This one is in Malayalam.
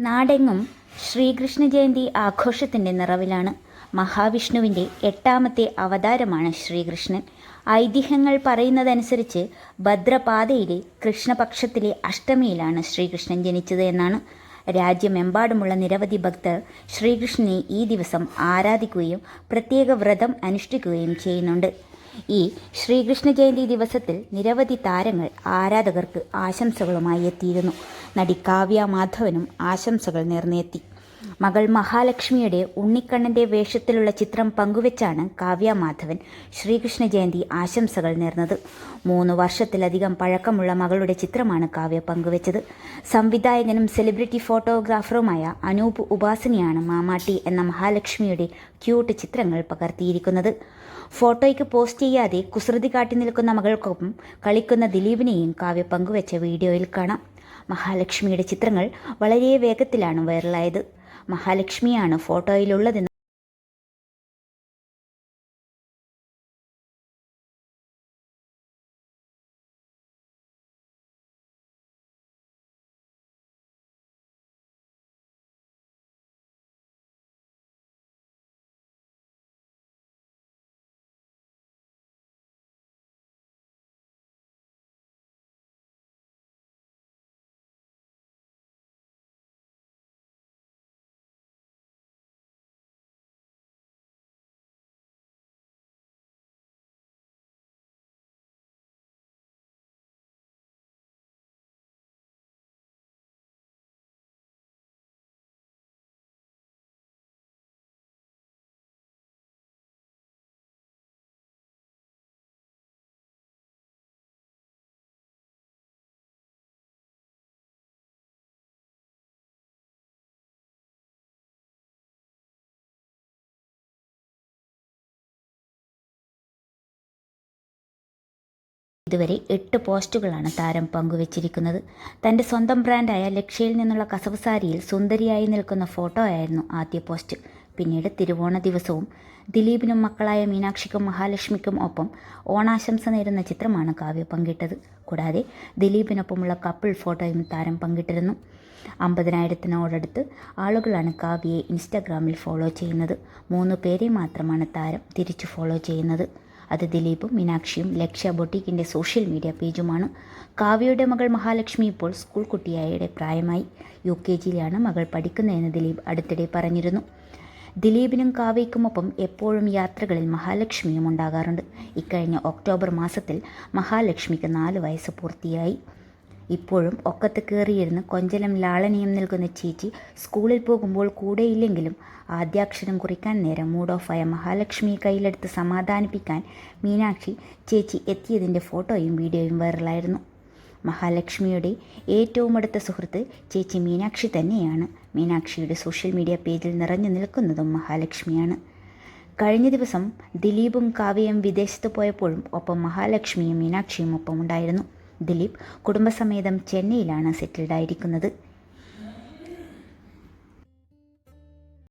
നാടെങ്ങും ശ്രീകൃഷ്ണ ജയന്തി ആഘോഷത്തിന്റെ നിറവിലാണ്. മഹാവിഷ്ണുവിന്റെ എട്ടാമത്തെ അവതാരമാണ് ശ്രീകൃഷ്ണൻ. ഐതിഹ്യങ്ങൾ പറയുന്നതനുസരിച്ച് ഭദ്രപാതയിലെ കൃഷ്ണപക്ഷത്തിലെ അഷ്ടമിയിലാണ് ശ്രീകൃഷ്ണൻ ജനിച്ചത് എന്നാണ്. രാജ്യമെമ്പാടുമുള്ള നിരവധി ഭക്തർ ശ്രീകൃഷ്ണനെ ഈ ദിവസം ആരാധിക്കുകയും പ്രത്യേക വ്രതം അനുഷ്ഠിക്കുകയും ചെയ്യുന്നുണ്ട്. ഈ ശ്രീകൃഷ്ണ ജയന്തി ദിവസത്തിൽ നിരവധി താരങ്ങൾ ആരാധകർക്ക് ആശംസകളുമായി എത്തിയിരുന്നു. നടി കാവ്യ മാധവനും ആശംസകൾ നേർന്നെത്തി മകൾ മഹാലക്ഷ്മിയുടെ ഉണ്ണിക്കണ്ണന്റെ വേഷത്തിലുള്ള ചിത്രം പങ്കുവെച്ചാണ് കാവ്യ മാധവൻ ശ്രീകൃഷ്ണ ജയന്തി ആശംസകൾ നേർന്നത്. മൂന്ന് വർഷത്തിലധികം പഴക്കമുള്ള മകളുടെ ചിത്രമാണ് കാവ്യ പങ്കുവച്ചത്. സംവിധായകനും സെലിബ്രിറ്റി ഫോട്ടോഗ്രാഫറുമായ അനൂപ് ഉപാസനയാണ് മാമാട്ടി എന്ന മഹാലക്ഷ്മിയുടെ ക്യൂട്ട് ചിത്രങ്ങൾ പകർത്തിയിരിക്കുന്നത്. ഫോട്ടോയ്ക്ക് പോസ്റ്റ് ചെയ്യാതെ കുസൃതി കാട്ടി നിൽക്കുന്ന മകൾക്കൊപ്പം കളിക്കുന്ന ദിലീപിനെയും കാവ്യ പങ്കുവച്ച വീഡിയോയിൽ കാണാം. മഹാലക്ഷ്മിയുടെ ചിത്രങ്ങൾ വളരെ വേഗത്തിലാണ് വൈറലായത്. മഹാലക്ഷ്മിയാണ് ഫോട്ടോയിലുള്ളതെന്ന് ഇതുവരെ എട്ട് പോസ്റ്റുകളാണ് താരം പങ്കുവച്ചിരിക്കുന്നത്. തന്റെ സ്വന്തം ബ്രാൻഡായ ലക്ഷ്യയിൽ നിന്നുള്ള കസവ് സാരിയിൽ സുന്ദരിയായി നിൽക്കുന്ന ഫോട്ടോ ആയിരുന്നു ആദ്യ പോസ്റ്റ്. പിന്നീട് തിരുവോണ ദിവസവും ദിലീപിനും മക്കളായ മീനാക്ഷിക്കും മഹാലക്ഷ്മിക്കും ഒപ്പം ഓണാശംസ നേരുന്ന ചിത്രമാണ് കാവ്യ പങ്കിട്ടത്. കൂടാതെ ദിലീപിനൊപ്പമുള്ള കപ്പിൾ ഫോട്ടോയും താരം പങ്കിട്ടിരുന്നു. അമ്പതിനായിരത്തിനോടടുത്ത് ആളുകളാണ് കാവ്യയെ ഇൻസ്റ്റാഗ്രാമിൽ ഫോളോ ചെയ്യുന്നത്. മൂന്ന് പേരെ മാത്രമാണ് താരം തിരിച്ചു ഫോളോ ചെയ്യുന്നത്. അത് ദിലീപും മീനാക്ഷിയും ലക്ഷ്യ ബൊട്ടീക്കിന്റെ സോഷ്യൽ മീഡിയ പേജുമാണ്. കാവ്യയുടെ മകൾ മഹാലക്ഷ്മി ഇപ്പോൾ സ്കൂൾ കുട്ടിയായുടെ പ്രായമായി. യു കെ ജിയിലാണ് മകൾ പഠിക്കുന്നതെന്ന് ദിലീപ് അടുത്തിടെ പറഞ്ഞിരുന്നു. ദിലീപിനും കാവ്യയ്ക്കുമൊപ്പം എപ്പോഴും യാത്രകളിൽ മഹാലക്ഷ്മിയും ഉണ്ടാകാറുണ്ട്. ഇക്കഴിഞ്ഞ ഒക്ടോബർ മാസത്തിൽ മഹാലക്ഷ്മിക്ക് നാല് വയസ്സ് പൂർത്തിയായി. ഇപ്പോഴും ഒക്കത്ത് കയറിയിരുന്ന് കൊഞ്ചലം ലാളനയും നിൽക്കുന്ന ചേച്ചി സ്കൂളിൽ പോകുമ്പോൾ കൂടെയില്ലെങ്കിലും ആദ്യാക്ഷരം കുറിക്കാൻ നേരം മൂഡ് ഓഫായ മഹാലക്ഷ്മിയെ കയ്യിലെടുത്ത് സമാധാനിപ്പിക്കാൻ മീനാക്ഷി ചേച്ചി എത്തിയതിന്റെ ഫോട്ടോയും വീഡിയോയും വൈറലായിരുന്നു. മഹാലക്ഷ്മിയുടെ ഏറ്റവും അടുത്ത സുഹൃത്ത് ചേച്ചി മീനാക്ഷി തന്നെയാണ്. മീനാക്ഷിയുടെ സോഷ്യൽ മീഡിയ പേജിൽ നിറഞ്ഞു നിൽക്കുന്നതും മഹാലക്ഷ്മിയാണ്. കഴിഞ്ഞ ദിവസം ദിലീപും കാവ്യയും വിദേശത്ത് പോയപ്പോഴും ഒപ്പം മഹാലക്ഷ്മിയും മീനാക്ഷിയും ഒപ്പം ഉണ്ടായിരുന്നു ദിലീപ് കുടുംബസമേതം ചെന്നൈയിലാണ് സെറ്റിൽഡ് ആയിരിക്കുന്നത്